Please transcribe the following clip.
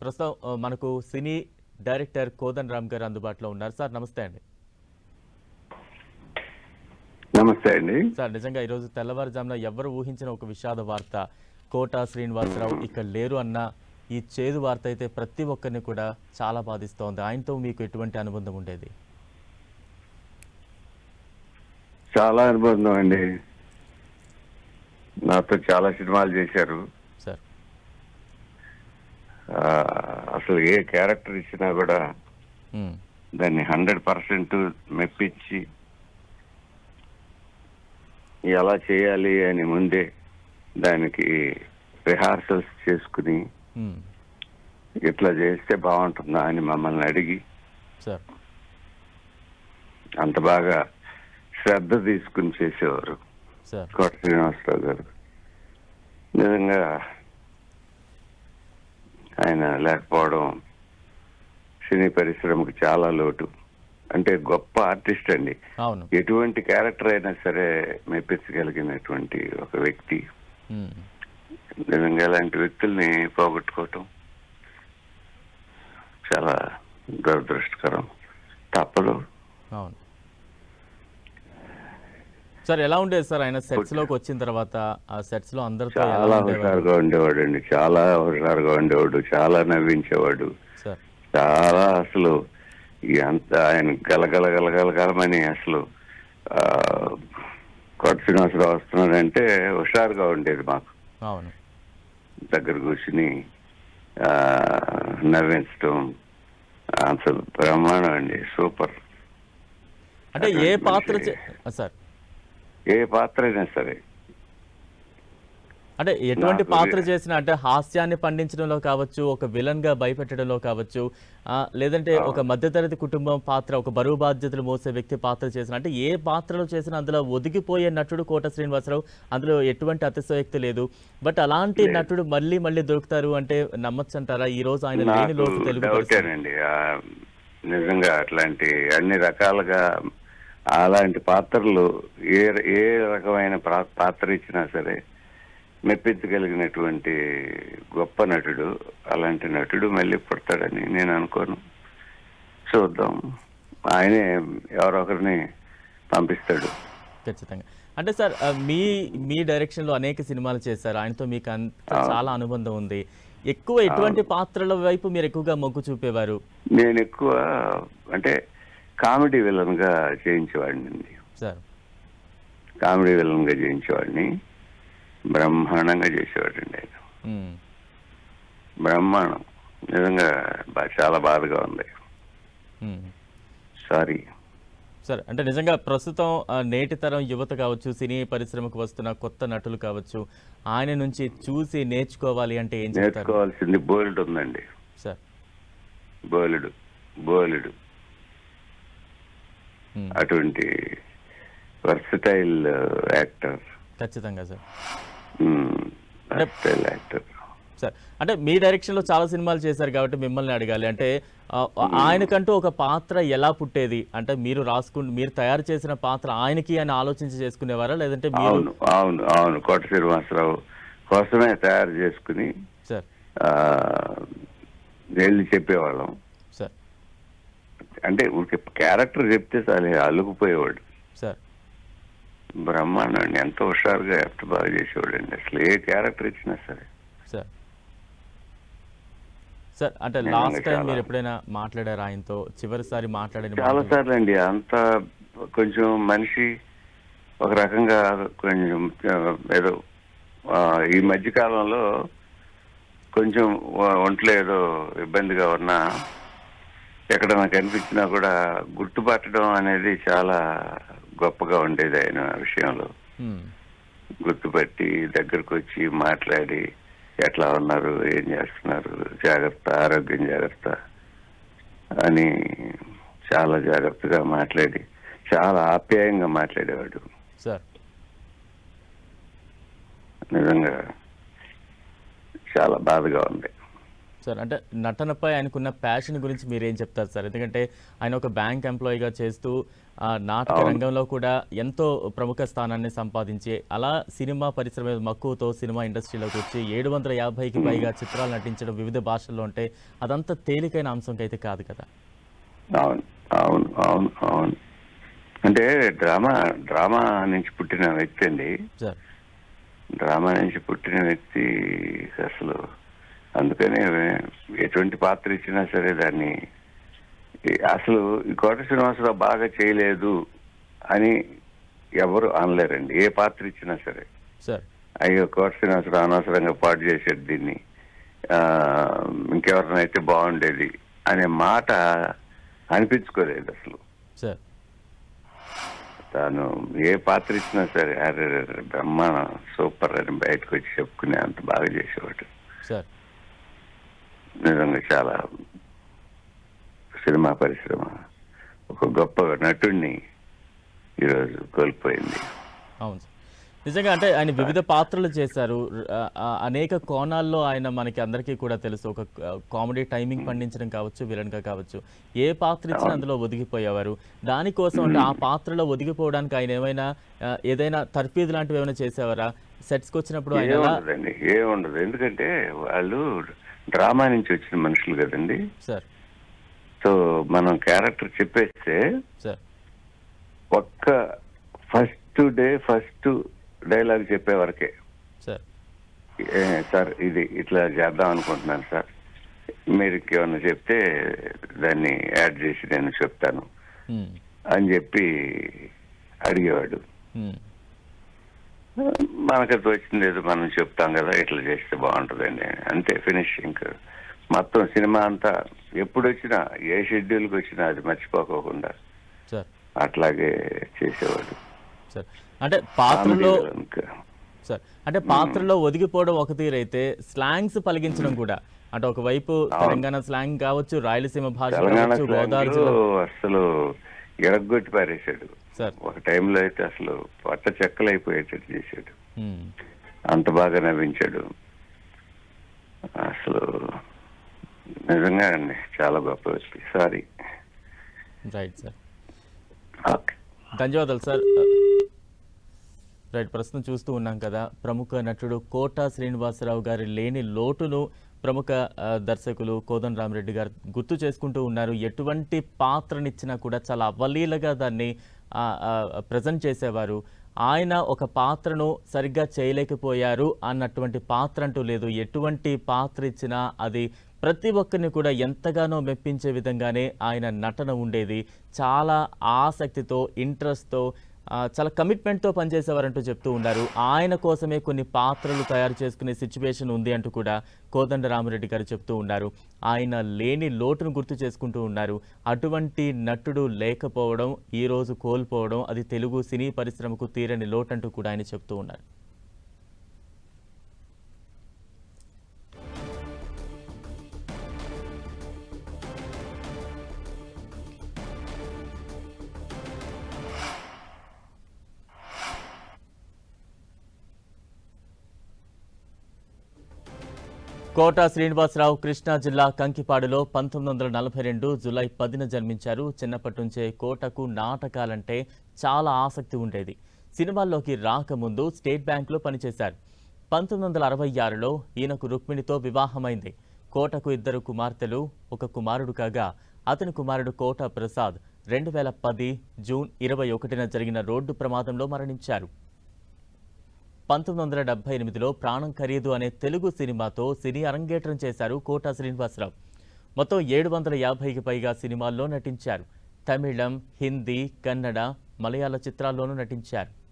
ప్రస్తుతం మనకు సినీ డైరెక్టర్ కోదన్ రామ్ గారు అందుబాటులో ఉన్నారు. సార్ నమస్తే అండి. నమస్తే అండి. సార్ నిజంగా ఈరోజు తెల్లవారుజామున ఎవరు ఊహించిన ఒక విషాద వార్త? కోట శ్రీనివాసరావు ఇక్కడ లేరు అన్న ఈ చేదు వార్త అయితే ప్రతి ఒక్కరిని కూడా చాలా బాధిస్తోంది. ఆయనతో మీకు ఎటువంటి అనుబంధం ఉండేది? చాలా అనుబంధం అండి. నాతో చాలా సినిమాలు చేశారు. అసలు ఏ క్యారెక్టర్ ఇచ్చినా కూడా ఉమ్, దాన్ని హండ్రెడ్ పర్సెంట్ మెప్పించి ఎలా చేయాలి అని ముందే దానికి రిహార్సల్స్ చేసుకుని ఇట్లా చేస్తే బాగుంటుందా అని మమ్మల్ని అడిగి అంత బాగా శ్రద్ధ తీసుకుని చేసేవారు. కోట శ్రీనివాసరావు గారు. నిజంగా ఆయన లేకపోవడం సినీ పరిశ్రమకు చాలా లోటు. అంటే గొప్ప ఆర్టిస్ట్ అండి. ఎటువంటి క్యారెక్టర్ అయినా సరే మెప్పించగలిగినటువంటి ఒక వ్యక్తి. నిజంగా ఇలాంటి వ్యక్తుల్ని పోగొట్టుకోవటం చాలా దురదృష్టకరం. తప్పదు. అవును. సార్ ఎలా ఉండేది సార్? ఆయన సెట్స్లోకి వచ్చిన తర్వాత ఆ సెట్స్లో అందరితో ఎలా చాలా హుషారుగా ఉండేవాడు అండి చాలా హుషారుగా ఉండేవాడు. చాలా నవ్వించేవాడు. సార్. చాలా అసలు ఎంత ఆయన గలగల గలగలగలమని అసలు కొత్త శ్రీనివాసరావు వస్తున్నాడంటే హుషారుగా ఉండేది మాకు. అవును. దగ్గర కూర్చుని ఆ, నవ్వించడం అసలు బ్రహ్మాండం అండి. సూపర్. అంటే ఏ పాత్ర సార్ ఏ పాత్ర అయినా సరే. అంటే ఎటువంటి పాత్ర చేసినా అంటే హాస్యాన్ని పండించడంలో కావచ్చు ఒక విలన్గా భయపెట్టడంలో కావచ్చు లేదంటే ఒక మధ్యతరగతి కుటుంబం పాత్ర ఒక బరువు బాధ్యతలు మోసే వ్యక్తి పాత్ర చేసిన అంటే ఏ పాత్రలో చేసినా అందులో ఒదిగిపోయే నటుడు కోట శ్రీనివాసరావు అందులో ఎటువంటి అతిశయోక్తి లేదు. బట్ అలాంటి నటుడు మళ్ళీ మళ్ళీ దొరుకుతారు అంటే నమ్మచ్చు అంటారా ఈ రోజు ఆయన లేని లోటు తెలుగు నిజంగా అట్లాంటి అన్ని రకాలుగా అలాంటి పాత్రలు ఏ ఏ రకమైన పాత్ర ఇచ్చినా సరే మెప్పించగలిగినటువంటి గొప్ప నటుడు అలాంటి నటుడు మళ్ళీ పుడతాడని నేను అనుకోను. చూద్దాం. ఆయనే ఎవరో ఒకరిని పంపిస్తాడు. ఖచ్చితంగా. అంటే సార్ మీ మీ డైరెక్షన్లో అనేక సినిమాలు చేశారు. ఆయనతో మీకు అంత చాలా అనుబంధం ఉంది. ఎక్కువ ఎటువంటి పాత్రల వైపు మీరు ఎక్కువగా మొగ్గు చూపేవారు? నేను ఎక్కువ అంటే కామెడీ విలన్గా చేయించేవాడిని సార్. కామెడీ విలన్గా చేయించేవాడిని బ్రహ్మాండంగా చేసేవాడండి ఆయన. బ్రహ్మాండం. నిజంగా చాలా బాధగా ఉంది. సారీ. సార్ అంటే నిజంగా ప్రస్తుతం నేటి తరం యువత కావచ్చు సినీ పరిశ్రమకు వస్తున్న కొత్త నటులు కావచ్చు ఆయన నుంచి చూసి నేర్చుకోవాలి అంటే ఏం నేర్చుకోవాల్సింది బోలెడు ఉందండి సార్. బోలెడు. బోలెడు. అటువంటి వర్సటైల్ యాక్టర్ ఖచ్చితంగా సార్ వర్సటైల్ యాక్టర్ సార్ అంటే మీ డైరెక్షన్లో చాలా సినిమాలు చేశారు కాబట్టి మిమ్మల్ని అడగాలి. అంటే ఆ, ఆయనకంటూ ఒక పాత్ర ఎలా పుట్టేది? అంటే మీరు రాసుకు మీరు తయారు చేసిన పాత్ర ఆయనకి అని ఆలోచించి చేసుకునేవారా? లేదంటే మీరు అవును అవును అవును. కోట శ్రీనివాసరావు కోసమే తయారు చేసుకుని సార్ వెళ్ళి చెప్పేవాళ్ళం. అంటే ఊరికే క్యారెక్టర్ చెప్తే చాలు అల్లుకుపోయేవాడు సార్. బ్రహ్మాండం అండి ఎంతో హుషారుగా ఎంత బాగా చేసేవాడు అండి అసలు ఏ క్యారెక్టర్ ఇచ్చినా సరే. సార్. సార్ అంటే లాస్ట్ టైం. మీరు ఎప్పుడైనా మాట్లాడారు ఆయనతో? చివరిసారి మాట్లాడిన చాలా సార్లు అండి అంత కొంచెం మనిషి ఒక రకంగా కొంచెం ఏదో ఈ మధ్య కాలంలో కొంచెం ఒంట్లో ఏదో ఇబ్బందిగా ఉన్నా ఎక్కడ నాకు కనిపించినా కూడా గుర్తుపట్టడం అనేది చాలా గొప్పగా ఉండేది ఆయన విషయంలో. గుర్తుపట్టి దగ్గరకు వచ్చి మాట్లాడి ఎట్లా ఉన్నారు ఏం చేస్తున్నారు జాగ్రత్త ఆరోగ్యం జాగ్రత్త అని చాలా జాగ్రత్తగా మాట్లాడి చాలా ఆప్యాయంగా మాట్లాడేవాడు. నిజంగా చాలా బాధగా ఉంది. సార్. అంటే నటనపై ఆయనకున్న ప్యాషన్ గురించి మీరు ఏం చెప్తారు సార్? ఎందుకంటే ఆయన ఒక బ్యాంక్ ఎంప్లాయీగా చేస్తూ నాటక రంగంలో కూడా ఎంతో ప్రముఖ స్థానాన్ని సంపాదించి అలా సినిమా పరిశ్రమ మక్కువతో సినిమా ఇండస్ట్రీలోకి వచ్చి ఏడు వందల యాభైకి పైగా చిత్రాలు నటించడం వివిధ భాషల్లో ఉంటే అదంతా తేలికైన అంశం అయితే కాదు కదా? అవును. అవును. అవును. అవును. అంటే డ్రామా డ్రామా నుంచి పుట్టిన వ్యక్తి అండి. సార్. డ్రామా నుంచి పుట్టిన వ్యక్తి అసలు అందుకనే ఎటువంటి పాత్ర ఇచ్చినా సరే దాన్ని అసలు ఈ కోట శ్రీనివాసరావు బాగా చేయలేదు అని ఎవరు అనలేరండి. ఏ పాత్ర ఇచ్చినా సరే. అయ్యో కోట శ్రీనివాసరావు అనవసరంగా పాటు చేసేది దీన్ని. ఇంకెవరినైతే బాగుండేది అనే మాట అనిపించుకోలేదు అసలు. తాను ఏ పాత్ర ఇచ్చినా సరే అరే, బ్రహ్మాండం సూపర్ అని బయటకు వచ్చి చెప్పుకునే అంత బాగా చేసేవాడు. సార్. నిజంగా చాలా సినిమా పరిశ్రమ. ఒక గొప్ప నటుడిని ఈరోజు కోల్పోయింది. అవును నిజంగా అంటే ఆయన వివిధ పాత్రలు చేశారు. అనేక కోణాల్లో ఆయన మనకి అందరికీ కూడా తెలుసు. ఒక కామెడీ టైమింగ్ పండించడం కావచ్చు విలన్గా కావచ్చు. ఏ పాత్ర ఇచ్చినా అందులో ఒదిగిపోయేవారు. దానికోసం అంటే ఆ పాత్రలో ఒదిగిపోవడానికి ఆయన ఏమైనా ఏదైనా తర్ఫీదు లాంటివి ఏమైనా చేసేవారా? సెట్స్కి వచ్చినప్పుడు ఆయన ఏముండదు. ఎందుకంటే వాళ్ళు డ్రామా నుంచి వచ్చిన మనుషులు కదండి. సో మనం క్యారెక్టర్ చెప్పేస్తే ఒక్క ఫస్ట్ డే ఫస్ట్ డైలాగ్ చెప్పే వరకే. సార్. ఇది ఇట్లా చేద్దాం అనుకుంటున్నాను సార్. మీరు ఇంకేమన్నా చెప్తే దాన్ని యాడ్ చేసి నేను చెప్తాను. అని చెప్పి అడిగేవాడు. మనకు వచ్చింది ఏదో మనం చెప్తాం కదా ఇట్లా చేస్తే బాగుంటుందండి. అంతే ఫినిష్ ఇంకా మొత్తం సినిమా అంతా ఎప్పుడు వచ్చినా ఏ షెడ్యూల్కి వచ్చినా అది మర్చిపోకోకుండా అట్లాగే చేసేవాడు. సార్ అంటే పాత్రలో. సార్ అంటే పాత్రలో ఒదిగిపోవడం ఒక తీరైతే స్లాంగ్స్ పలిగించడం కూడా. అంటే ఒకవైపు తెలంగాణ స్లాంగ్ కావచ్చు రాయలసీమ భాష కావచ్చు గోదావరి అసలు ఎరగొట్టి పారేశాడు. ఒక టైంలో అయితే అసలు పట్ట చెక్కలు అయిపోయేటట్టు చేశాడు అంత బాగా నవ్వించాడు. అసలు నిజంగా అండి చాలా గొప్ప వ్యక్తి. సారీ రైట్ సార్ ధన్యవాదాలు సార్ రైట్ ప్రస్తుతం చూస్తూ ఉన్నాం కదా ప్రముఖ నటుడు కోట శ్రీనివాసరావు గారి లేని లోటును ప్రముఖ దర్శకులు కోదన్ రామరెడ్డి గారు గుర్తు చేసుకుంటూ ఉన్నారు. ఎటువంటి పాత్రనిచ్చినా కూడా చాలా అవలీలగా దాన్ని ప్రజెంట్ చేసేవారు. ఆయన ఒక పాత్రను సరిగ్గా చేయలేకపోయారు అన్నటువంటి పాత్ర అంటూ లేదు. ఎటువంటి పాత్ర ఇచ్చినా అది ప్రతి ఒక్కరిని కూడా ఎంతగానో మెప్పించే విధంగానే ఆయన నటన ఉండేది. చాలా ఆసక్తితో ఇంట్రెస్ట్తో చాలా కమిట్మెంట్తో పనిచేసేవారంటూ చెప్తూ ఉన్నారు. ఆయన కోసమే కొన్ని పాత్రలు తయారు చేసుకునే సిచ్యువేషన్ ఉంది అంటూ కూడా కోదండ రామరెడ్డి గారు చెప్తూ ఉన్నారు. ఆయన లేని లోటును గుర్తు చేసుకుంటూ ఉన్నారు. అటువంటి నటుడు లేకపోవడం ఈరోజు కోల్పోవడం అది తెలుగు సినీ పరిశ్రమకు తీరని లోటంటూ కూడా ఆయన చెప్తూ ఉన్నారు. కోట శ్రీనివాసరావు కృష్ణా జిల్లా కంకిపాడులో పంతొమ్మిది వందల నలభై రెండు జులై పదిన జన్మించారు. చిన్నప్పటి నుంచే కోటకు నాటకాలంటే చాలా ఆసక్తి ఉండేది. సినిమాల్లోకి రాకముందు స్టేట్ బ్యాంకులో పనిచేశారు. పంతొమ్మిది వందల అరవై ఆరులో ఈయనకు రుక్మిణితో వివాహమైంది. కోటకు ఇద్దరు కుమార్తెలు ఒక కుమారుడు కాగా అతని కుమారుడు కోట ప్రసాద్ రెండు వేల పది జూన్ ఇరవై ఒకటిన జరిగిన రోడ్డు ప్రమాదంలో మరణించారు. పంతొమ్మిది వందల డెబ్బై ఎనిమిదిలో ప్రాణం ఖరీదు అనే తెలుగు సినిమాతో సినీ అరంగేట్రం చేశారు కోటా శ్రీనివాసరావు. మొత్తం ఏడు వందల యాభైకి పైగా సినిమాల్లో నటించారు. తమిళం హిందీ కన్నడ మలయాళ చిత్రాల్లోనూ నటించారు.